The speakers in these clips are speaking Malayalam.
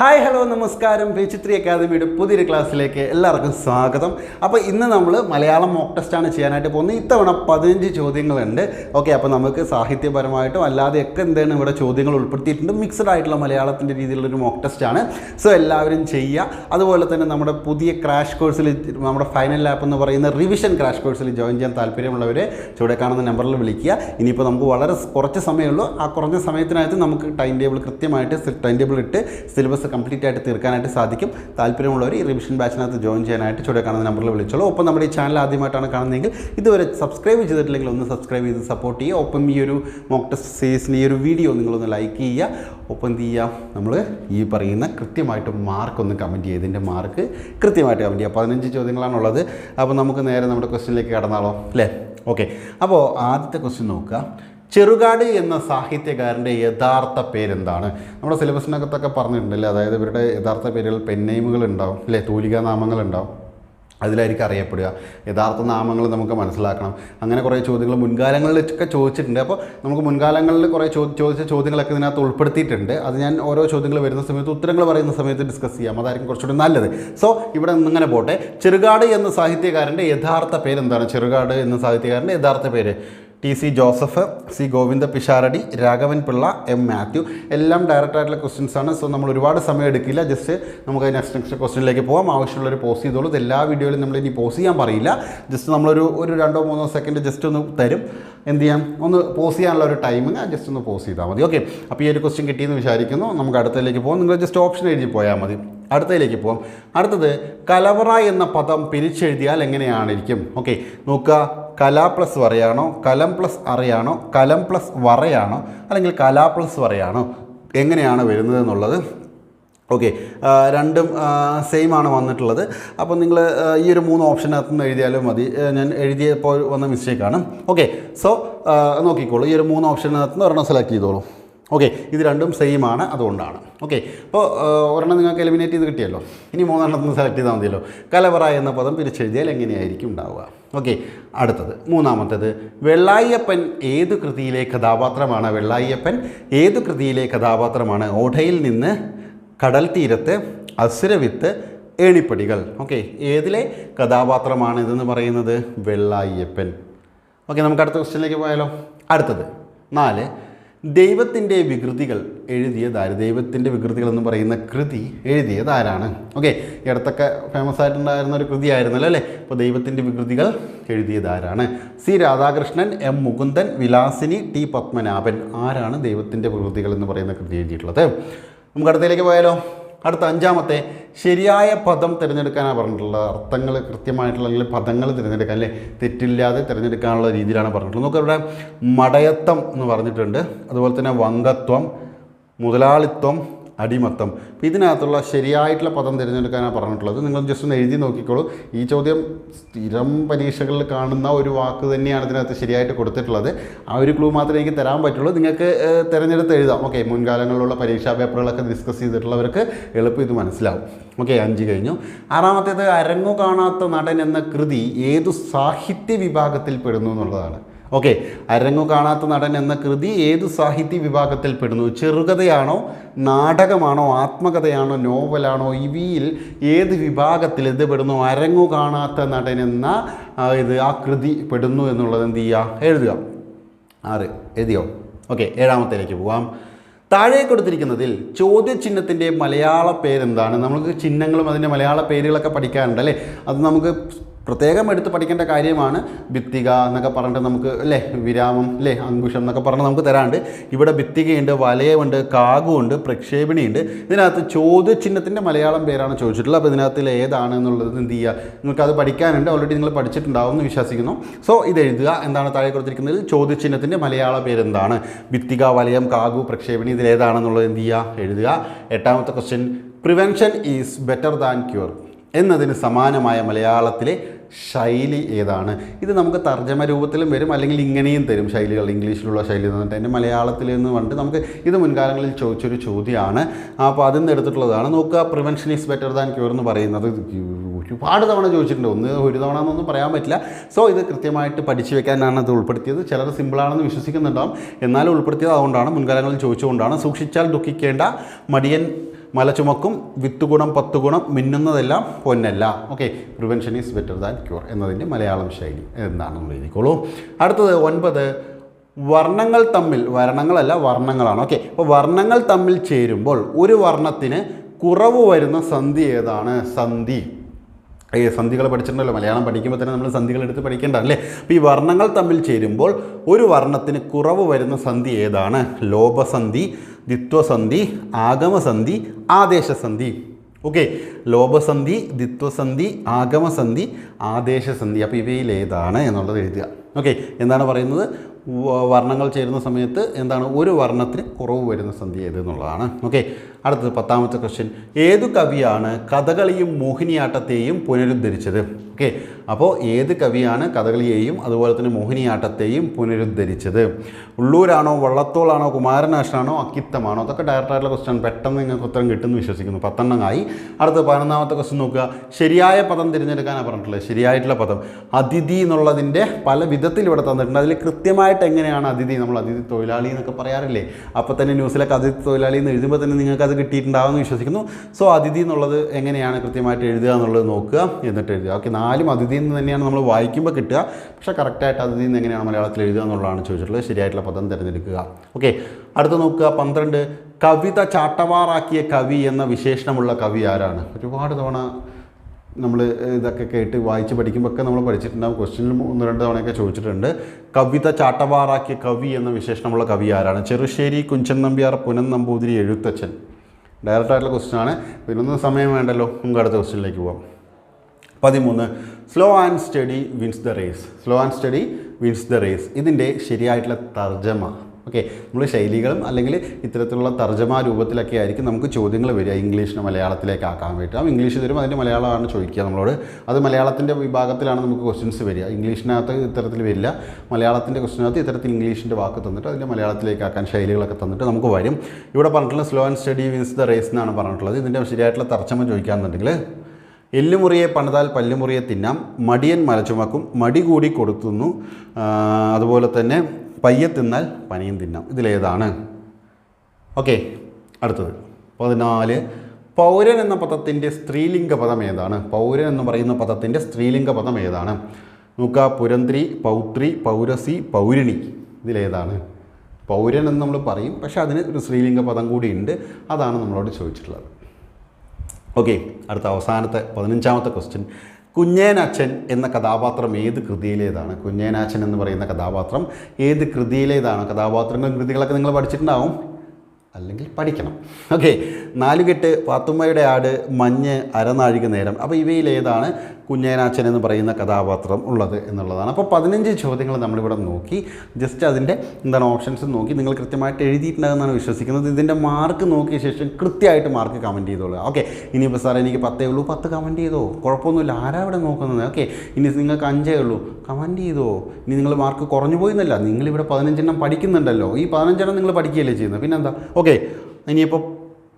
ഹായ് ഹലോ നമസ്കാരം. പേച്ചിത്രി അക്കാദമിയുടെ പുതിയൊരു ക്ലാസ്സിലേക്ക് എല്ലാവർക്കും സ്വാഗതം. അപ്പോൾ ഇന്ന് നമ്മൾ മലയാളം മോക്ക് ടെസ്റ്റാണ് ചെയ്യാനായിട്ട് പോകുന്നത്. ഇത്തവണ പതിനഞ്ച് ചോദ്യങ്ങളുണ്ട്. ഓക്കെ അപ്പോൾ നമുക്ക് സാഹിത്യപരമായിട്ടും അല്ലാതെയൊക്കെ എന്താണ് ഇവിടെ ചോദ്യങ്ങൾ ഉൾപ്പെടുത്തിയിട്ടുണ്ട്. മിക്സഡ് ആയിട്ടുള്ള മലയാളത്തിന്റെ രീതിയിലുള്ളൊരു മോക്ക് ടെസ്റ്റാണ് സോ എല്ലാവരും ചെയ്യുക. അതുപോലെ തന്നെ നമ്മുടെ പുതിയ ക്രാഷ് കോഴ്സിൽ നമ്മുടെ ഫൈനൽ ലാപ്പ് എന്ന് പറയുന്ന റിവിഷൻ ക്രാഷ് കോഴ്സിൽ ജോയിൻ ചെയ്യാൻ താല്പര്യമുള്ളവർ ചുവടെ കാണുന്ന നമ്പറിൽ വിളിക്കുക. ഇനിയിപ്പോൾ നമുക്ക് വളരെ കുറച്ച് സമയമുള്ളൂ. ആ കുറഞ്ഞ സമയത്തിനകത്ത് നമുക്ക് ടൈം ടേബിൾ കൃത്യമായിട്ട് ടൈം ടേബിൾ ഇട്ട് സിലബസ് കംപ്ലീറ്റ് ആയിട്ട് തീർക്കാനായിട്ട് സാധിക്കും. താല്പര്യമുള്ളവർ ഈ റിവിഷൻ ബാച്ചിനകത്ത് ജോയിൻ ചെയ്യാനായിട്ട് ചുവടെ കാണുന്ന നമ്പറിൽ വിളിച്ചോളൂ. ഒപ്പം നമ്മുടെ ഈ ചാനൽ ആദ്യമായിട്ടാണ് കാണുന്നതെങ്കിൽ ഇതുവരെ സബ്സ്ക്രൈബ് ചെയ്തിട്ടില്ലെങ്കിൽ ഒന്ന് സബ്സ്ക്രൈബ് ചെയ്ത് സപ്പോർട്ട് ചെയ്യുക. ഒപ്പം ഈ ഒരു മോക്ക് ടെസ്റ്റ് ഈ ഒരു വീഡിയോ നിങ്ങളൊന്ന് ലൈക്ക് ചെയ്യുക. ഒപ്പം എന്ത് ചെയ്യുക? നമ്മൾ ഈ പറയുന്ന കൃത്യമായിട്ട് മാർക്ക് ഒന്ന് കമന്റ് ചെയ്യുക. ഇതിന്റെ മാർക്ക് കൃത്യമായിട്ട് കമന്റ് ചെയ്യുക. പതിനഞ്ച് ചോദ്യങ്ങളാണുള്ളത്. അപ്പോൾ നമുക്ക് നേരെ നമ്മുടെ ക്വസ്റ്റ്യനിലേക്ക് കടന്നാളോ അല്ലേ? ഓക്കെ അപ്പോൾ ആദ്യത്തെ ക്വസ്റ്റ്യൻ നോക്കുക. ചെറുകാട് എന്ന സാഹിത്യകാരന്റെ യഥാർത്ഥ പേരെന്താണ്? നമ്മുടെ സിലബസിനകത്തൊക്കെ പറഞ്ഞിട്ടുണ്ടല്ലേ? അതായത് ഇവരുടെ യഥാർത്ഥ പേരുകൾ പെന്നൈമുകൾ ഉണ്ടാവും അല്ലേ? തൂലികാ നാമങ്ങൾ ഉണ്ടാവും. അതിലായിരിക്കും അറിയപ്പെടുക. യഥാർത്ഥ നാമങ്ങൾ നമുക്ക് മനസ്സിലാക്കണം. അങ്ങനെ കുറേ ചോദ്യങ്ങൾ മുൻകാലങ്ങളിലൊക്കെ ചോദിച്ചിട്ടുണ്ട്. അപ്പോൾ നമുക്ക് മുൻകാലങ്ങളിൽ കുറേ ചോദിച്ച ചോദ്യങ്ങളൊക്കെ ഇതിനകത്ത് ഉൾപ്പെടുത്തിയിട്ടുണ്ട്. അത് ഞാൻ ഓരോ ചോദ്യങ്ങൾ വരുന്ന സമയത്ത് ഉത്തരങ്ങൾ പറയുന്ന സമയത്ത് ഡിസ്കസ് ചെയ്യാം. അതായിരിക്കും കുറച്ചുകൂടി നല്ലത്. സോ ഇവിടെ നിന്നിങ്ങനെ പോട്ടെ. ചെറുകാട് എന്ന സാഹിത്യകാരന്റെ യഥാർത്ഥ പേരെന്താണ്? ചെറുകാട് എന്ന സാഹിത്യകാരന്റെ യഥാർത്ഥ പേര്. T C Joseph C Govinda Pisharody Raghavan Pillai M Mathew. എല്ലാം ഡയറക്റ്റ് ആയിട്ടുള്ള ആണ്. സോ നമ്മൾ ഒരുപാട് സമയം എടുക്കില്ല. ജസ്റ്റ് നമുക്ക് നെക്സ്റ്റ് നെക്സ്റ്റ് ക്വസ്റ്റ്യനിലേക്ക് പോകാം ആവശ്യമുള്ളൊരു പോസ് ചെയ്തോളൂ. എല്ലാ വീഡിയോയിലും നമ്മൾ ഇനി പോസ് ചെയ്യാൻ പറയില്ല. ജസ്റ്റ് നമ്മളൊരു ഒരു രണ്ടോ മൂന്നോ സെക്കൻഡ് ജസ്റ്റ് ഒന്ന് തരും. എന്ത് ചെയ്യാം? ഒന്ന് പോസ് ചെയ്യാനുള്ള ഒരു ടൈമിങ് ജസ്റ്റ് ഒന്ന് പോസ് ചെയ്താൽ മതി. ഓക്കെ അപ്പോൾ ഈ ഒരു ക്വസ്റ്റ്യൻ കിട്ടിയെന്ന് വിചാരിക്കുന്നു. നമുക്ക് അടുത്തതിലേക്ക് പോകാം നിങ്ങൾ ജസ്റ്റ് ഓപ്ഷൻ എഴുതി പോയാൽ മതി. അടുത്തതിലേക്ക് പോകാം അടുത്തത് കലവറ എന്ന പദം പിരിച്ചെഴുതിയാൽ എങ്ങനെയാണിരിക്കും? ഓക്കെ നോക്കുക. കല പ്ലസ് വരയാണോ? കലം പ്ലസ് അറയാണോ? കലം പ്ലസ് വറയാണോ അല്ലെങ്കിൽ കല പ്ലസ് വറയാണോ എങ്ങനെയാണ് വരുന്നത് എന്നുള്ളത്? ഓക്കെ. രണ്ടും സെയിം ആണ് വന്നിട്ടുള്ളത്. അപ്പോൾ നിങ്ങൾ ഈ ഒരു മൂന്ന് ഓപ്ഷനകത്ത് നിന്ന് എഴുതിയാലും മതി. ഞാൻ എഴുതിയപ്പോൾ വന്ന മിസ്റ്റേക്കാണ് ഓക്കെ. സോ നോക്കിക്കോളൂ. ഈ ഒരു മൂന്ന് ഓപ്ഷനകത്ത് നിന്ന് ഒരെണ്ണം സെലക്ട് ചെയ്തോളൂ. ഓക്കെ ഇത് രണ്ടും സെയിം ആണ് അതുകൊണ്ടാണ്. ഓക്കെ അപ്പോൾ ഒരെണ്ണം നിങ്ങൾക്ക് എലിമിനേറ്റ് ചെയ്ത് കിട്ടിയല്ലോ. ഇനി മൂന്നെണ്ണത്തിന് സെലക്ട് ചെയ്താൽ മതിയല്ലോ. കലവറ എന്ന പദം പിരിച്ചെഴുതിയാൽ എങ്ങനെയായിരിക്കും ഉണ്ടാവുക? ഓക്കെ അടുത്തത്. മൂന്നാമത്തേത് വെള്ളായ്യപ്പൻ ഏത് കൃതിയിലെ കഥാപാത്രമാണ്? വെള്ളായ്യപ്പൻ ഏത് കൃതിയിലെ കഥാപാത്രമാണ്? ഓഠയിൽ നിന്ന് കടൽ തീരത്ത് അസുരവിത്ത് ഏണിപ്പടികൾ. ഓക്കെ ഏതിലെ കഥാപാത്രമാണ് ഇതെന്ന് പറയുന്നത്? വെള്ളായ്യപ്പൻ ഓക്കെ നമുക്ക് അടുത്ത ക്വസ്റ്റ്യനിലേക്ക് പോയാലോ? അടുത്തത് നാല് ദൈവത്തിന്റെ വികൃതികൾ എഴുതിയതാര്? ദൈവത്തിന്റെ വികൃതികൾ എന്ന് പറയുന്ന കൃതി എഴുതിയതാരാണ്? ഓക്കെ ഈ അടുത്തൊക്കെ ഫേമസ് ആയിട്ടുണ്ടായിരുന്ന ഒരു കൃതിയായിരുന്നല്ലോ അല്ലേ? അപ്പോൾ ദൈവത്തിന്റെ വികൃതികൾ എഴുതിയതാരാണ്? C Radhakrishnan M Mukundan Vilasini T Padmanabhan. ആരാണ് ദൈവത്തിന്റെ വികൃതികൾ എന്ന് പറയുന്ന കൃതി എഴുതിയിട്ടുള്ളത്? നമുക്ക് അടുത്തതിലേക്ക് പോയാലോ? അടുത്ത അഞ്ചാമത്തെ ശരിയായ പദം തിരഞ്ഞെടുക്കാനാണ് പറഞ്ഞിട്ടുള്ളത് അർത്ഥങ്ങൾ കൃത്യമായിട്ടുള്ള അല്ലെങ്കിൽ പദങ്ങൾ തിരഞ്ഞെടുക്കാൻ അല്ലെ തെറ്റില്ലാതെ തിരഞ്ഞെടുക്കാനുള്ള രീതിയിലാണ് പറഞ്ഞിട്ടുള്ളത്. നമുക്ക് ഇവിടെ മടയത്വം എന്ന് പറഞ്ഞിട്ടുണ്ട്. അതുപോലെ തന്നെ വങ്കത്വം മുതലാളിത്വം അടിമത്തം. അപ്പോൾ ഇതിനകത്തുള്ള ശരിയായിട്ടുള്ള പദം തിരഞ്ഞെടുക്കാനാണ് പറഞ്ഞിട്ടുള്ളത്. നിങ്ങൾ ജസ്റ്റ് ഒന്ന് എഴുതി നോക്കിക്കോളൂ. ഈ ചോദ്യം സ്ഥിരം പരീക്ഷകളിൽ കാണുന്ന ഒരു വാക്ക് തന്നെയാണ് ഇതിനകത്ത് ശരിയായിട്ട് കൊടുത്തിട്ടുള്ളത്. ആ ഒരു ക്ലൂ മാത്രമേ എനിക്ക് തരാൻ പറ്റുള്ളൂ. നിങ്ങൾക്ക് തിരഞ്ഞെടുത്ത് എഴുതാം. ഓക്കെ മുൻകാലങ്ങളിലുള്ള പരീക്ഷാ പേപ്പറുകളൊക്കെ ഡിസ്കസ് ചെയ്തിട്ടുള്ളവർക്ക് എളുപ്പം ഇത് മനസ്സിലാവും. ഓക്കെ അഞ്ച് കഴിഞ്ഞു. ആറാമത്തേത് അരങ്ങു കാണാത്ത നടൻ എന്ന കൃതി ഏതു സാഹിത്യ വിഭാഗത്തിൽ പെടുന്നു എന്നുള്ളതാണ്. ഓക്കെ അരങ്ങു കാണാത്ത നടൻ എന്ന കൃതി ഏത് സാഹിത്യ വിഭാഗത്തിൽ പെടുന്നു? ചെറുകഥയാണോ നാടകമാണോ ആത്മകഥയാണോ നോവലാണോ? ഇവയിൽ ഏത് വിഭാഗത്തിൽ ഇത് പെടുന്നു? അരങ്ങു കാണാത്ത നടൻ എന്ന ഇത് ആ കൃതി പെടുന്നു എന്നുള്ളത് എന്ത് ചെയ്യുക? എഴുതുക. ആറ് എഴുതിയോ? ഓക്കെ ഏഴാമത്തേലേക്ക് പോവാം. താഴെ കൊടുത്തിരിക്കുന്നതിൽ ചോദ്യചിഹ്നത്തിന്റെ മലയാള പേരെന്താണ്? നമുക്ക് ചിഹ്നങ്ങളും അതിന്റെ മലയാള പേരുകളൊക്കെ പഠിക്കാറുണ്ട് അല്ലേ? അത് നമുക്ക് പ്രത്യേകം എടുത്ത് പഠിക്കേണ്ട കാര്യമാണ് ഭിത്തിക എന്നൊക്കെ പറഞ്ഞിട്ട് നമുക്ക് അല്ലേ വിരാമം അല്ലേ അങ്കുശം എന്നൊക്കെ പറഞ്ഞ് നമുക്ക് തരാണ്ട്. ഇവിടെ ഭിത്തികയുണ്ട് വലയമുണ്ട് കാകുണ്ട് പ്രക്ഷേപിണിയുണ്ട്. ഇതിനകത്ത് ചോദ്യചിഹ്നത്തിന്റെ മലയാളം പേരാണ് ചോദിച്ചിട്ടുള്ളത്. അപ്പോൾ ഇതിനകത്തിൽ ഏതാണ് എന്നുള്ളത് എന്ത് ചെയ്യുക? നിങ്ങൾക്കത് പഠിക്കാനുണ്ട്. ഓൾറെഡി നിങ്ങൾ പഠിച്ചിട്ടുണ്ടാവും എന്ന് വിശ്വസിക്കുന്നു. സോ ഇത് എഴുതുക. എന്താണ് താഴെ കൊടുത്തിരിക്കുന്നത്? ചോദ്യചിഹ്നത്തിന്റെ മലയാള പേരെന്താണ്? ഭിത്തിക വലയം കാകു പ്രക്ഷേപിണി ഇതിലേതാണെന്നുള്ളത് എന്ത് ചെയ്യുക? എഴുതുക. എട്ടാമത്തെ question prevention is better than cure എന്നതിന് സമാനമായ മലയാളത്തിലെ ശൈലി ഏതാണ്? ഇത് നമുക്ക് തർജമ രൂപത്തിലും വരും അല്ലെങ്കിൽ ഇങ്ങനെയും തരും ശൈലികൾ. ഇംഗ്ലീഷിലുള്ള ശൈലി എന്നിട്ട് എന്റെ മലയാളത്തിൽ നിന്ന് പറഞ്ഞിട്ട് നമുക്ക് ഇത് മുൻകാലങ്ങളിൽ ചോദിച്ചൊരു ചോദ്യമാണ്. അപ്പോൾ അതിൽ നിന്ന് എടുത്തിട്ടുള്ളതാണ്. നോക്കുക prevention is better than cure എന്ന് പറയുന്നത് ഒരുപാട് തവണ ചോദിച്ചിട്ടുണ്ട്. ഒന്ന് ഒരു തവണ എന്നൊന്നും പറയാൻ പറ്റില്ല. സോ ഇത് കൃത്യമായിട്ട് പഠിച്ചു വെക്കാനാണ് അത് ഉൾപ്പെടുത്തിയത്. ചിലർ സിമ്പിളാണെന്ന് വിശ്വസിക്കുന്നുണ്ടാവും. എന്നാലും ഉൾപ്പെടുത്തിയത് അതുകൊണ്ടാണ് മുൻകാലങ്ങളിൽ ചോദിച്ചുകൊണ്ടാണ്. സൂക്ഷിച്ചാൽ ദുഃഖിക്കേണ്ട മടിയൻ മല ചുമക്കും വിത്ത് ഗുണം പത്ത് ഗുണം മിന്നുന്നതെല്ലാം പൊന്നല്ല. Okay prevention is better than cure എന്നതിന്റെ മലയാളം ശൈലി എന്താണെന്ന് എഴുതിക്കോളൂ അടുത്തത് ഒൻപത് വർണങ്ങൾ തമ്മിൽ വർണങ്ങളല്ല വർണങ്ങളാണ്. ഓക്കെ അപ്പോൾ വർണങ്ങൾ തമ്മിൽ ചേരുമ്പോൾ ഒരു വർണത്തിന് കുറവ് വരുന്ന സന്ധി ഏതാണ്? സന്ധി. ഈ സന്ധികൾ പഠിച്ചിട്ടുണ്ടല്ലോ. മലയാളം പഠിക്കുമ്പോൾ തന്നെ നമ്മൾ സന്ധികൾ എടുത്ത് പഠിക്കേണ്ട അല്ലേ? അപ്പോൾ ഈ വർണങ്ങൾ തമ്മിൽ ചേരുമ്പോൾ ഒരു വർണത്തിന് കുറവ് വരുന്ന സന്ധി ഏതാണ്? ലോപസന്ധി. ദ്വിത്വസന്ധി ആഗമസന്ധി ആദേശസന്ധി. ഓക്കെ ലോപസന്ധി ദ്വിത്വസന്ധി ആഗമസന്ധി ആദേശസന്ധി. അപ്പോൾ ഇവയിലേതാണ് എന്നുള്ളത് എഴുതുക. ഓക്കെ എന്താണ് പറയുന്നത്? വർണങ്ങൾ ചേരുന്ന സമയത്ത് എന്താണ് ഒരു വർണത്തിന് കുറവ് വരുന്ന സന്ധി ഏത് എന്നുള്ളതാണ്. ഓക്കെ അടുത്തത് പത്താമത്തെ ക്വസ്റ്റ്യൻ ഏത് കവിയാണ് കഥകളിയും മോഹിനിയാട്ടത്തെയും പുനരുദ്ധരിച്ചത്? ഓക്കെ അപ്പോൾ ഏത് കവിയാണ് കഥകളിയെയും അതുപോലെ തന്നെ മോഹിനിയാട്ടത്തെയും പുനരുദ്ധരിച്ചത്? ഉള്ളൂരാണോ വള്ളത്തോളാണോ കുമാരനാശനാണോ അക്കിത്തമാണോ? അതൊക്കെ ഡയറക്റ്റായിട്ടുള്ള ക്വസ്റ്റ്യൻ പെട്ടെന്ന് നിങ്ങൾക്ക് ഉത്തരം കിട്ടുമെന്ന് വിശ്വസിക്കുന്നു. പത്തെണ്ണമായി. അടുത്ത പതിനൊന്നാമത്തെ ക്വസ്റ്റ്യൻ നോക്കുക. ശരിയായ പദം തിരഞ്ഞെടുക്കാനാണ് പറഞ്ഞിട്ടുള്ളത്. ശരിയായിട്ടുള്ള പദം. അതിഥി എന്നുള്ളതിന്റെ പല വിധത്തിൽ ഇവിടെ തന്നിട്ടുണ്ട്. അതിൽ കൃത്യമായിട്ട് എങ്ങനെയാണ് അതിഥി നമ്മൾ അതിഥി തൊഴിലാളി എന്നൊക്കെ പറയാറില്ലേ? അപ്പോൾ തന്നെ ന്യൂസിലൊക്കെ അതിഥി തൊഴിലാളി എന്ന് എഴുതുമ്പോൾ തന്നെ നിങ്ങൾക്ക് അത് കിട്ടിയിട്ടുണ്ടാവുമെന്ന് വിശ്വസിക്കുന്നു. സോ അതിഥി എന്നുള്ളത് എങ്ങനെയാണ് കൃത്യമായിട്ട് എഴുതുക എന്നുള്ളത് നോക്കുക എന്നിട്ട് എഴുതുക. ഓക്കെ നാലും അതിഥി എന്ന് തന്നെയാണ് നമ്മൾ വായിക്കുമ്പോൾ കിട്ടുക. പക്ഷേ കറക്റ്റായിട്ട് അതിഥി എന്ന് എങ്ങനെയാണ് മലയാളത്തിൽ എഴുതുക എന്നുള്ളതാണ് ചോദിച്ചിട്ടുള്ളത്. ശരിയായിട്ടുള്ള പദം തിരഞ്ഞെടുക്കുക. ഓക്കെ അടുത്ത് നോക്കുക. പന്ത്രണ്ട് കവിത ചാട്ടവാറാക്കിയ കവി എന്ന വിശേഷണമുള്ള കവി ആരാണ്? ഒരുപാട് തവണ നമ്മൾ ഇതൊക്കെ കേട്ട് വായിച്ച് പഠിക്കുമ്പോൾ ഒക്കെ നമ്മൾ പഠിച്ചിട്ടുണ്ടാകും ക്വസ്റ്റ്യനിൽ ഒന്ന് രണ്ട് തവണയൊക്കെ ചോദിച്ചിട്ടുണ്ട്. കവിത ചാട്ടവാറാക്കിയ കവി എന്ന വിശേഷണമുള്ള കവി ആരാണ്? ചെറുശ്ശേരി കുഞ്ചൻ നമ്പ്യാർ പുനൻ നമ്പൂതിരി എഴുത്തച്ഛൻ. ഡയറക്റ്റായിട്ടുള്ള ക്വസ്റ്റ്യൻ ആണ്. ഇതിനൊന്നും സമയം വേണ്ടല്ലോ. നമുക്ക് അടുത്ത ക്വസ്റ്റ്യനിലേക്ക് പോകാം പതിമൂന്ന്. Slow and steady wins the race slow and steady wins the race ഇതിന്റെ ശരിയായിട്ടുള്ള തർജമ. ഓക്കെ നമ്മൾ ശൈലികളും അല്ലെങ്കിൽ ഇത്തരത്തിലുള്ള തർജമ രൂപത്തിലൊക്കെ ആയിരിക്കും നമുക്ക് ചോദ്യങ്ങൾ വരിക. ഇംഗ്ലീഷിന് മലയാളത്തിലേക്ക് ആക്കാൻ പറ്റും ഇംഗ്ലീഷ് തരും അതിന്റെ മലയാളമാണ് ചോദിക്കുക നമ്മളോട്. അത് മലയാളത്തിന്റെ വിഭാഗത്തിലാണ് നമുക്ക് ക്വസ്റ്റ്യൻസ് വരിക. ഇംഗ്ലീഷിനകത്ത് ഇത്തരത്തിൽ വരില്ല. മലയാളത്തിന്റെ ക്വസ്റ്റിനകത്ത് ഇത്തരത്തിൽ ഇംഗ്ലീഷിന്റെ വാക്ക് തന്നിട്ട് അതിന്റെ മലയാളത്തിലേക്ക് ആക്കാൻ ശൈലികളൊക്കെ തന്നിട്ട് നമുക്ക് വരും. ഇവിടെ പറഞ്ഞിട്ടുള്ള slow and steady wins the race എന്നാണ് പറഞ്ഞിട്ടുള്ളത്. ഇതിന്റെ ശരിയായിട്ടുള്ള തർജമ ചോദിക്കാന്നുണ്ടെങ്കിൽ എല്ലുമുറിയെ പണിതാൽ പല്ലുമുറിയെ തിന്നാം. മടിയൻ മലച്ചുമക്കും മടി കൂടി കൊടുത്തുന്നു. അതുപോലെ തന്നെ പയ്യെ തിന്നാൽ പനിയും തിന്നാം. ഇതിലേതാണ്. ഓക്കെ അടുത്തത്. പതിനാല് പൗരൻ എന്ന പദത്തിന്റെ സ്ത്രീലിംഗ പദം ഏതാണ്? പൗരൻ എന്ന് പറയുന്ന പദത്തിന്റെ സ്ത്രീലിംഗ പദം ഏതാണ്? നോക്കുക പുരന്ത്രി പൗത്രി പൗരസി പൗരിണി. ഇതിലേതാണ്. പൗരൻ എന്ന് നമ്മൾ പറയും പക്ഷേ അതിന് ഒരു സ്ത്രീലിംഗ പദം കൂടി ഉണ്ട്. അതാണ് നമ്മളോട് ചോദിച്ചിട്ടുള്ളത്. ഓക്കെ അടുത്ത അവസാനത്തെ പതിനഞ്ചാമത്തെ ക്വസ്റ്റ്യൻ കുഞ്ഞേനച്ഛൻ എന്ന കഥാപാത്രം ഏത് കൃതിയിലേതാണ്? കുഞ്ഞേനാച്ചൻ എന്ന് പറയുന്ന കഥാപാത്രം ഏത് കൃതിയിലേതാണ്? കഥാപാത്രങ്ങളും കൃതികളൊക്കെ നിങ്ങൾ പഠിച്ചിട്ടുണ്ടാവും. അല്ലെങ്കിൽ പഠിക്കണം. ഓക്കെ നാലുകെട്ട് പാത്തുമ്മയുടെ ആട് മഞ്ഞ് അരനാഴിക നേരം. അപ്പോൾ ഇവയിൽ ഏതാണ് കുഞ്ഞേനാച്ചൻ എന്ന് പറയുന്ന കഥാപാത്രം ഉള്ളത് എന്നുള്ളതാണ്. അപ്പോൾ പതിനഞ്ച് ചോദ്യങ്ങൾ നമ്മളിവിടെ നോക്കി. ജസ്റ്റ് അതിന്റെ എന്താണ് ഓപ്ഷൻസ് നോക്കി. നിങ്ങൾ കൃത്യമായിട്ട് എഴുതിയിട്ടുണ്ടെന്നാണ് വിശ്വസിക്കുന്നത്. ഇതിന്റെ മാർക്ക് നോക്കിയ ശേഷം കൃത്യമായിട്ട് മാർക്ക് കമന്റ് ചെയ്തോളൂ ഓക്കെ ഇനിയിപ്പോൾ സാറേ എനിക്ക് പത്തേ ഉള്ളൂ. പത്ത് കമന്റ് ചെയ്തോ? കുഴപ്പമൊന്നുമില്ല. ആരാ ഇവിടെ നോക്കുന്നത്? ഓക്കെ ഇനി നിങ്ങൾക്ക് അഞ്ചേ ഉള്ളൂ. കമന്റ് ചെയ്തോ? ഇനി നിങ്ങൾ മാർക്ക് കുറഞ്ഞു പോയി എന്നല്ല നിങ്ങളിവിടെ പതിനഞ്ചെണ്ണം പഠിക്കുന്നുണ്ടല്ലോ. ഈ പതിനഞ്ചെണ്ണം നിങ്ങൾ പഠിക്കുകയല്ലേ ചെയ്യുന്നത്? പിന്നെന്താ? ഓക്കെ ഇനിയിപ്പോൾ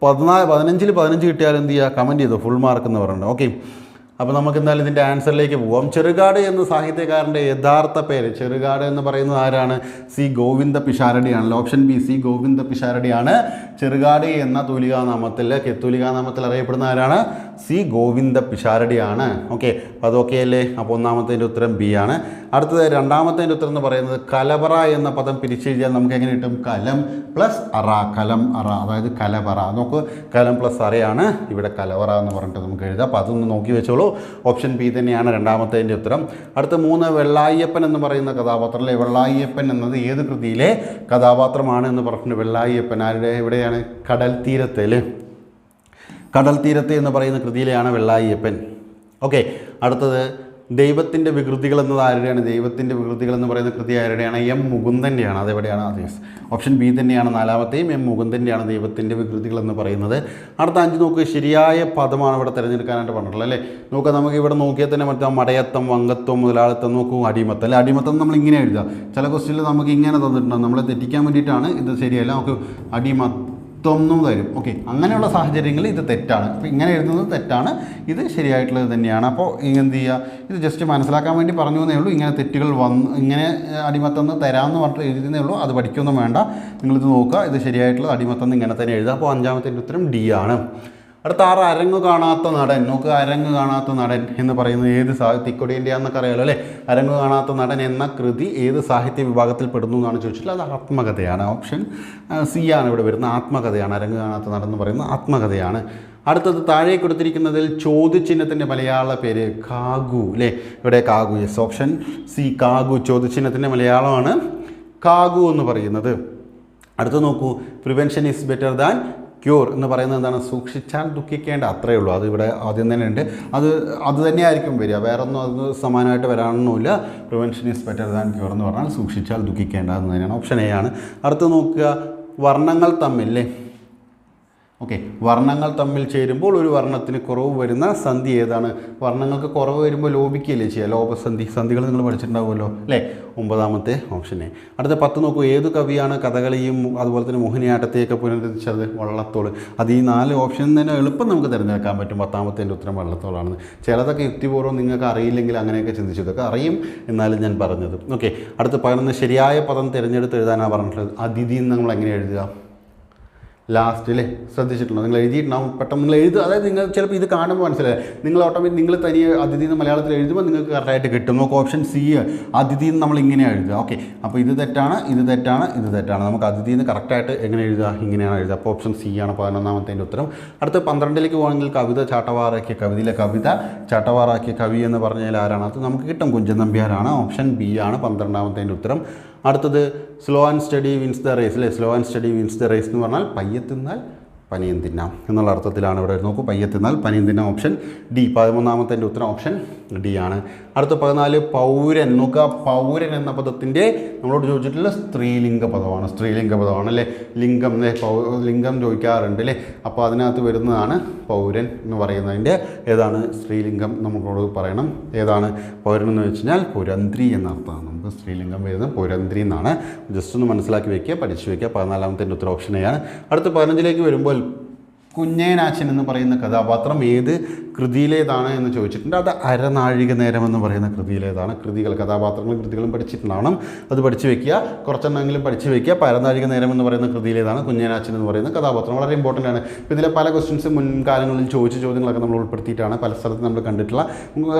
പതിനാല് പതിനഞ്ചിൽ പതിനഞ്ച് കിട്ടിയാൽ എന്ത് ചെയ്യുക കമന്റ് ചെയ്തോ? ഫുൾ മാർക്ക് എന്ന് പറയുന്നത് ഓക്കെ അപ്പോൾ നമുക്ക് എന്തായാലും ഇതിന്റെ ആൻസറിലേക്ക് പോവാം. ചെറുകാട് എന്ന സാഹിത്യകാരന്റെ യഥാർത്ഥ പേര് ചെറുകാട് എന്ന് പറയുന്നത് ആരാണ്? സി ഗോവിന്ദ പിഷാരടിയാണല്ലോ. ഓപ്ഷൻ ബി സി ഗോവിന്ദ പിഷാരടിയാണ്. ചെറുകാട് എന്ന തൂലികാനാമത്തിൽ കെത്തൂലികാനാമത്തിൽ അറിയപ്പെടുന്ന ആരാണ്? സി ഗോവിന്ദ പിഷാരടിയാണ്. ഓക്കെ അപ്പോൾ അതൊക്കെ അല്ലേ? അപ്പോൾ ഒന്നാമത്തേന്റെ ഉത്തരം ബി ആണ്. അടുത്തത് രണ്ടാമത്തേന്റെ ഉത്തരം എന്ന് പറയുന്നത് കലവറ എന്ന പദം പിരിച്ചെഴുതിയാൽ നമുക്ക് എങ്ങനെ കിട്ടും? കലം പ്ലസ് അറ കലം അറ അതായത് കലവറ. നോക്ക് കലം പ്ലസ് അറയാണ്. ഇവിടെ കലവറ എന്ന് പറഞ്ഞിട്ട് നമുക്ക് എഴുതാം. അപ്പോൾ അതൊന്ന് നോക്കി വെച്ചോളൂ. ഓപ്ഷൻ ബി തന്നെയാണ് രണ്ടാമത്തേന്റെ ഉത്തരം. അടുത്ത മൂന്ന് വെള്ളായിയപ്പൻ എന്ന് പറയുന്ന കഥാപാത്രം അല്ലേ? വെള്ളായിയപ്പൻ എന്നത് ഏത് കൃതിയിലെ കഥാപാത്രമാണ് എന്ന് പറഞ്ഞിട്ട് വെള്ളായിയപ്പൻ ആരുടെ? എവിടെയാണ്? കടൽ തീരത്ത് അല്ലേ? കടൽ തീരത്ത് എന്ന് പറയുന്ന കൃതിയിലെയാണ് വെള്ളായിയപ്പൻ. ഓക്കെ അടുത്തത് ദൈവത്തിന്റെ വികൃതികൾ എന്നത് ആരുടെയാണ്? ദൈവത്തിന്റെ വികൃതികൾ എന്ന് പറയുന്ന കൃതി ആരുടെയാണ്? എം മുകുന്ദന്റെയാണ് അതെവിടെയാണ്? അത് യെസ് ഓപ്ഷൻ ബി തന്നെയാണ് നാലാമത്തെയും. എം മുകുന്ദന്റെയാണ് ദൈവത്തിന്റെ വികൃതികൾ എന്ന് പറയുന്നത്. അടുത്ത അഞ്ച് നോക്കുക ശരിയായ പദമാണ് ഇവിടെ തിരഞ്ഞെടുക്കാനായിട്ട് പറഞ്ഞിട്ടുള്ളത് അല്ലേ? നോക്കുക നമുക്ക് ഇവിടെ നോക്കിയാൽ തന്നെ മറ്റേ മടയത്തം വങ്കത്വം മുതലാളിത്തം നോക്കൂ അടിമത്തം അല്ലെ? അടിമത്തം നമ്മൾ ഇങ്ങനെ എഴുതുക ചില ക്വസ്റ്റ്യനിൽ നമുക്ക് ഇങ്ങനെ തന്നിട്ടുണ്ടാകും നമ്മളെ തെറ്റിക്കാൻ വേണ്ടിയിട്ടാണ് ഇത് ശരിയല്ല. നമുക്ക് അടിമ തൊന്നു തരും ഓക്കെ അങ്ങനെയുള്ള സാഹചര്യങ്ങളിൽ ഇത് തെറ്റാണ്. അപ്പോൾ ഇങ്ങനെ എഴുതുന്നത് തെറ്റാണ്. ഇത് ശരിയായിട്ടുള്ളത് തന്നെയാണ്. അപ്പോൾ എന്ത് ചെയ്യുക ഇത് ജസ്റ്റ് മനസ്സിലാക്കാൻ വേണ്ടി പറഞ്ഞു എന്നേ ഉള്ളൂ. ഇങ്ങനെ തെറ്റുകൾ വന്ന് ഇങ്ങനെ അടിമത്തന്ന് തരാമെന്ന് പറഞ്ഞിട്ട് എഴുതുന്നേ ഉള്ളൂ. അത് പഠിക്കൊന്നും വേണ്ട. നിങ്ങളിത് നോക്കുക. ഇത് ശരിയായിട്ടുള്ളത് അടിമത്തന്ന് ഇങ്ങനെ തന്നെ എഴുതുക. അപ്പോൾ അഞ്ചാമത്തെ ഉത്തരം ഡി ആണ്. അടുത്ത ആറ് അരങ്ങ് കാണാത്ത നടൻ നോക്ക് അരങ്ങ് കാണാത്ത നടൻ എന്ന് പറയുന്നത് ഏത് സാഹിത്യ തിക്കൊടിയന്റെ എന്നൊക്കെ അറിയാലോ അല്ലേ? അരങ്ങ് കാണാത്ത നടൻ എന്ന കൃതി ഏത് സാഹിത്യ വിഭാഗത്തിൽ പെടുന്നു എന്നാണ് ചോദിച്ചിട്ടുള്ളത്. അത് ആത്മകഥയാണ്. ഓപ്ഷൻ സി ആണ് ഇവിടെ വരുന്നത്. ആത്മകഥയാണ്. അരങ്ങ് കാണാത്ത നടൻ എന്ന് പറയുന്നത് ആത്മകഥയാണ്. അടുത്തത് താഴെ കൊടുത്തിരിക്കുന്നതിൽ ചോദ്യചിഹ്നത്തിന്റെ മലയാള പേര് കാഗു അല്ലേ? ഇവിടെ കാഗു എസ് ഓപ്ഷൻ സി കാഗു. ചോദ്യചിഹ്നത്തിന്റെ മലയാളമാണ് കാഗു എന്ന് പറയുന്നത്. അടുത്ത് നോക്കൂ. Prevention is better than cure എന്ന് പറയുന്നത് എന്താണ്? സൂക്ഷിച്ചാൽ ദുഃഖിക്കേണ്ട അത്രയേ ഉള്ളൂ. അത് ഇവിടെ ആദ്യം തന്നെ ഉണ്ട്. അത് അത് തന്നെയായിരിക്കും വരിക. വേറെ ഒന്നും അത് സമാനമായിട്ട് വരാനൊന്നുമില്ല. Prevention is better than cure എന്ന് പറഞ്ഞാൽ സൂക്ഷിച്ചാൽ ദുഃഖിക്കേണ്ട എന്ന് തന്നെയാണ് ഓപ്ഷൻ എ ആണ്. അടുത്ത് നോക്കുക. വർണങ്ങൾ തമ്മിൽ ഓക്കെ വർണങ്ങൾ തമ്മിൽ ചേരുമ്പോൾ ഒരു വർണത്തിന് കുറവ് വരുന്ന സന്ധി ഏതാണ്? വർണങ്ങൾക്ക് കുറവ് വരുമ്പോൾ ലോപിക്കുകയല്ലേ ചെയ്യുക? ലോപസന്ധി സന്ധികൾ നിങ്ങൾ പഠിച്ചിട്ടുണ്ടാവുമല്ലോ അല്ലേ? ഒമ്പതാമത്തെ ഓപ്ഷനെ. അടുത്ത പത്ത് നോക്കൂ ഏത് കവിയാണ് കഥകളിയും അതുപോലെ തന്നെ മോഹിനിയാട്ടത്തെയൊക്കെ പുനരുദ്ധരിച്ചത്? വള്ളത്തോൾ. അത് ഈ നാല് ഓപ്ഷൻ തന്നെ എളുപ്പം നമുക്ക് തിരഞ്ഞെടുക്കാൻ പറ്റും. പത്താമത്തേന്റെ ഉത്തരം വള്ളത്തോളാണെന്ന് ചിലതൊക്കെ യുക്തിപൂർവം നിങ്ങൾക്ക് അറിയില്ലെങ്കിൽ അങ്ങനെയൊക്കെ ചിന്തിച്ചു ഇതൊക്കെ അറിയും എന്നാലും ഞാൻ പറഞ്ഞത്. ഓക്കെ അടുത്ത പതിനൊന്ന് ശരിയായ പദം തിരഞ്ഞെടുത്ത് എഴുതാനാണ് പറഞ്ഞിട്ടുള്ളത്. അതിഥി എന്ന് നമ്മൾ എങ്ങനെ എഴുതുക? ലാസ്റ്റ് അല്ലേ ശ്രദ്ധിച്ചിട്ടുണ്ടോ? നിങ്ങൾ എഴുതിയിട്ടുണ്ടാവും പെട്ടെന്ന് നിങ്ങൾ എഴുതുക. അതായത് നിങ്ങൾ ചിലപ്പോൾ ഇത് കാണുമ്പോൾ മനസ്സിലായി. നിങ്ങൾ ഓട്ടോമാറ്റിക് നിങ്ങൾ തനിയെ അതിഥി എന്ന് മലയാളത്തിൽ എഴുതുമ്പോൾ നിങ്ങൾക്ക് കറക്റ്റായിട്ട് കിട്ടും. നമുക്ക് ഓപ്ഷൻ സി അതിഥി എന്ന് നമ്മൾ ഇങ്ങനെയാണ് എഴുതുക. ഓക്കെ അപ്പോൾ ഇത് തെറ്റാണ് ഇത് തെറ്റാണ് ഇത് തെറ്റാണ്. നമുക്ക് അതിഥി എന്ന് കറക്റ്റായിട്ട് എങ്ങനെ എഴുതുക? ഇങ്ങനെയാണ് എഴുതുക. അപ്പോൾ ഓപ്ഷൻ സി ആണ് പതിനൊന്നാമത്തേന്റെ ഉത്തരം. അടുത്ത പന്ത്രണ്ടിലേക്ക് പോകുകയാണെങ്കിൽ കവിത ചാട്ടവാറാക്കിയ കവിതയിലെ കവിത ചാട്ടവാറാക്കിയ കവി എന്ന് പറഞ്ഞാൽ ആരാണ്? അത് നമുക്ക് കിട്ടും. കുഞ്ചൻ നമ്പ്യാരാണ്. ഓപ്ഷൻ ബി ആണ് പന്ത്രണ്ടാമത്തേന്റെ ഉത്തരം. അടുത്തത് slow and steady wins the race അല്ലേ slow and steady wins the race എന്ന് പറഞ്ഞാൽ പയ്യെ തിന്നാൽ പനിയും തിന്നാം എന്നുള്ള അർത്ഥത്തിലാണ് ഇവിടെ. നോക്കൂ പയ്യെ തിന്നാൽ പനിയും തിന്നാം. Option D. പതിമൂന്നാമത്തെ ഉത്തരം ഓപ്ഷൻ ഡി ആണ്. അടുത്ത പതിനാല് പൗരൻ. നോക്കുക പൗരൻ എന്ന പദത്തിന്റെ നമ്മളോട് ചോദിച്ചിട്ടുള്ള സ്ത്രീലിംഗ പദമാണ്. സ്ത്രീലിംഗ പദമാണ് അല്ലേ? ലിംഗം ലിംഗം ചോദിക്കാറുണ്ട് അല്ലേ? അപ്പോൾ അതിനകത്ത് വരുന്നതാണ് പൗരൻ എന്ന് പറയുന്നതിന്റെ ഏതാണ്? സ്ത്രീലിംഗം നമ്മളോട് പറയണം. ഏതാണ്? പൗരൻ എന്ന് വെച്ച് കഴിഞ്ഞാൽ പുരന്ത്രി എന്ന അർത്ഥമാണ് നമുക്ക് സ്ത്രീലിംഗം വരുന്നത് പുരന്ത്രി എന്നാണ്. ജസ്റ്റ് ഒന്ന് മനസ്സിലാക്കി വയ്ക്കുക പഠിച്ചു വയ്ക്കുക പതിനാലാമത്തെ ഉത്തര ഓപ്ഷനെയാണ് അടുത്ത പതിനഞ്ചിലേക്ക് വരുമ്പോൾ കുഞ്ഞേനാച്ചൻ എന്ന് പറയുന്ന കഥാപാത്രം ഏത് കൃതിയിലേതാണ് എന്ന് ചോദിച്ചിട്ടുണ്ട്. അത് അരനാഴിക നേരം എന്ന് പറയുന്ന കൃതിയിലേതാണ്. കൃതികൾ കഥാപാത്രങ്ങളും കൃതികളും പഠിച്ചിട്ടുണ്ടാവണം. അത് പഠിച്ചു വെക്കുക. കുറച്ചെണ്ണമെങ്കിലും പഠിച്ചു വെക്കുക. അപ്പോൾ അരനാഴിക നേരം എന്ന് പറയുന്ന കൃതിയിലേതാണ് കുഞ്ഞേനാച്ചൻ എന്ന് പറയുന്ന കഥാപാത്രം. വളരെ ഇമ്പോർട്ടന്റ് ആണ്. ഇപ്പോൾ ഇതിലെ പല ക്വസ്റ്റ്യൻസ് മുൻകാലങ്ങളിൽ ചോദിച്ച ചോദ്യങ്ങളൊക്കെ നമ്മൾ ഉൾപ്പെടുത്തിയിട്ടാണ് പല സ്ഥലത്ത് നമ്മൾ കണ്ടിട്ടുള്ള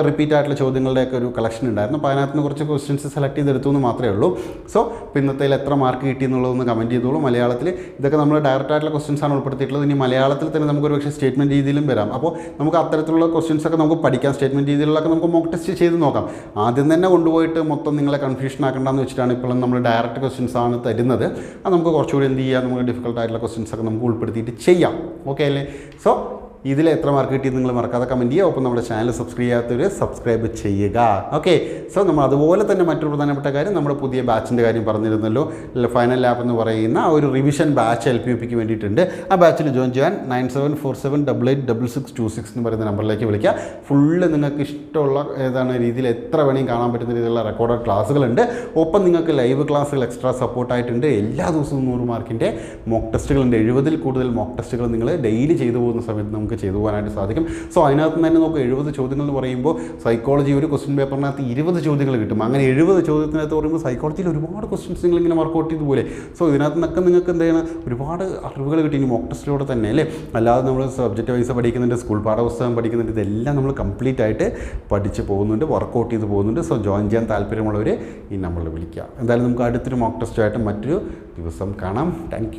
റിപ്പീറ്റ് ആയിട്ടുള്ള ചോദ്യങ്ങളുടെയൊക്കെ ഒരു കളക്ഷൻ ഉണ്ടായിരുന്നു. അപ്പോൾ അതിനകത്ത് നിന്ന് കുറച്ച് ക്വസ്റ്റ്യൻസ് സെലക്ട് ചെയ്തെടുത്തു എന്ന് മാത്രമേ ഉള്ളൂ. സോ ഇന്നത്തേൽ എത്ര മാർക്ക് കിട്ടി എന്നുള്ളതൊന്ന് കമന്റ് ചെയ്തോളൂ. മലയാളത്തിൽ ഇതൊക്കെ നമ്മൾ ഡയറക്റ്റ് ആയിട്ടുള്ള ക്വസ്റ്റ്യൻസ് ആണ് ഉൾപ്പെടുത്തിയിട്ടുള്ളത്. ഇനി മലയാളത്തിൽ തന്നെ നമുക്ക് ഒരു പക്ഷേ സ്റ്റേറ്റ്മെന്റ് രീതിയിലും വരാം. അപ്പോൾ നമുക്ക് അത്തരത്തിലുള്ള ക്വസ്റ്റ്യൻസ് ഒക്കെ നമുക്ക് പഠിക്കാം. സ്റ്റേറ്റ്മെന്റ് രീതിയിലുള്ളൊക്കെ നമുക്ക് മോക്ക് ടെസ്റ്റ് ചെയ്ത് നോക്കാം. ആദ്യം തന്നെ കൊണ്ടുപോയിട്ട് മൊത്തം നിങ്ങളെ കൺഫ്യൂഷൻ ആക്കണ്ടെന്ന് വെച്ചിട്ടാണ് ഇപ്പോഴും നമ്മൾ ഡയറക്റ്റ് ക്വസ്റ്റ്യൻസ് ആണ് തരുന്നത്. അത് നമുക്ക് കുറച്ചുകൂടി എന്ത് ചെയ്യാം? നമുക്ക് ഡിഫിക്കൽട്ട് ആയിട്ടുള്ള ക്വസ്റ്റ്യൻസ് ഒക്കെ നമുക്ക് ഉൾപ്പെടുത്തിയിട്ട് ചെയ്യാം. ഓക്കെ അല്ലേ? സോ ഇതിൽ എത്ര മാർക്ക് കിട്ടി നിങ്ങൾ മറക്കാതെ കമന്റ് ചെയ്യുക. ഒപ്പം നമ്മുടെ ചാനൽ സബ്സ്ക്രൈബ് ചെയ്യാത്തവർ സബ്സ്ക്രൈബ് ചെയ്യുക. ഓക്കെ സോ നമ്മൾ അതുപോലെ തന്നെ മറ്റൊരു പ്രധാനപ്പെട്ട കാര്യം നമ്മുടെ പുതിയ ബാച്ചിന്റെ കാര്യം പറഞ്ഞിരുന്നല്ലോ. ഫൈനൽ ലാബ് എന്ന് പറയുന്ന ഒരു revision batch L P U പിക്ക് വേണ്ടിയിട്ടുണ്ട്. ആ ബാച്ചിൽ ജോയിൻ ചെയ്യാൻ nine seven four seven double eight double six two six എന്ന് പറയുന്ന നമ്പറിലേക്ക് വിളിക്കുക. ഫുള്ള് നിങ്ങൾക്ക് ഇഷ്ടമുള്ള ഏതാണ് രീതിയിൽ എത്ര വേണമെങ്കിൽ കാണാൻ പറ്റുന്ന രീതിയിലുള്ള റെക്കോർഡഡ് ക്ലാസ്സുകളുണ്ട് ഒപ്പം നിങ്ങൾക്ക് ലൈവ് ക്ലാസ്സുകൾ എക്സ്ട്രാ സപ്പോർട്ടായിട്ടുണ്ട് എല്ലാ ദിവസവും നൂറ് മാർക്കിന്റെ മോക്ക് ടെസ്റ്റുകളുണ്ട് എഴുപതിൽ കൂടുതൽ മോക്ക് ടെസ്റ്റുകൾ നിങ്ങൾ ഡെയിലി ചെയ്തു പോകുന്ന സമയത്ത് നമുക്ക് ചെയ്തു പോകാനായിട്ട് സാധിക്കും. സോ അതിനകത്ത് തന്നെ നമുക്ക് എഴുപത് ചോദ്യങ്ങൾ എന്ന് പറയുമ്പോൾ സൈക്കോളജി ഒരു ക്വസ്റ്റ്യൻ പേപ്പറിനകത്ത് ഇരുപത് ചോദ്യങ്ങൾ കിട്ടും. അങ്ങനെ എഴുപത് ചോദ്യത്തിനകത്ത് പറയുമ്പോൾ സൈക്കോളജിയിൽ ഒരുപാട് ക്വസ്റ്റ്യൻസ് നിങ്ങൾ ഇങ്ങനെ വർക്കൗട്ട് ചെയ്തുപോലെ സോ ഇതിനകത്ത് നിന്നൊക്കെ നിങ്ങൾക്ക് എന്ത് ചെയ്യണം ഒരുപാട് അറിവുകൾ കിട്ടി. മോക്ക് ടെസ്റ്റിലൂടെ തന്നെ അല്ലേ? അല്ലാതെ നമ്മൾ സബ്ജക്റ്റ് വൈസ് പഠിക്കുന്നുണ്ട് സ്കൂൾ പാഠപുസ്തകം പഠിക്കുന്നുണ്ട് ഇതെല്ലാം നമ്മൾ കംപ്ലീറ്റ് ആയിട്ട് പഠിച്ച് പോകുന്നുണ്ട് വർക്കൗട്ട് ചെയ്ത് പോകുന്നുണ്ട്. സോ ജോയിൻ ചെയ്യാൻ താല്പര്യമുള്ളവർ ഈ നമ്മൾ വിളിക്കുക എന്തായാലും നമുക്ക് അടുത്തൊരു മോക്ക് ടെസ്റ്റായിട്ട് മറ്റൊരു ദിവസം കാണാം. താങ്ക്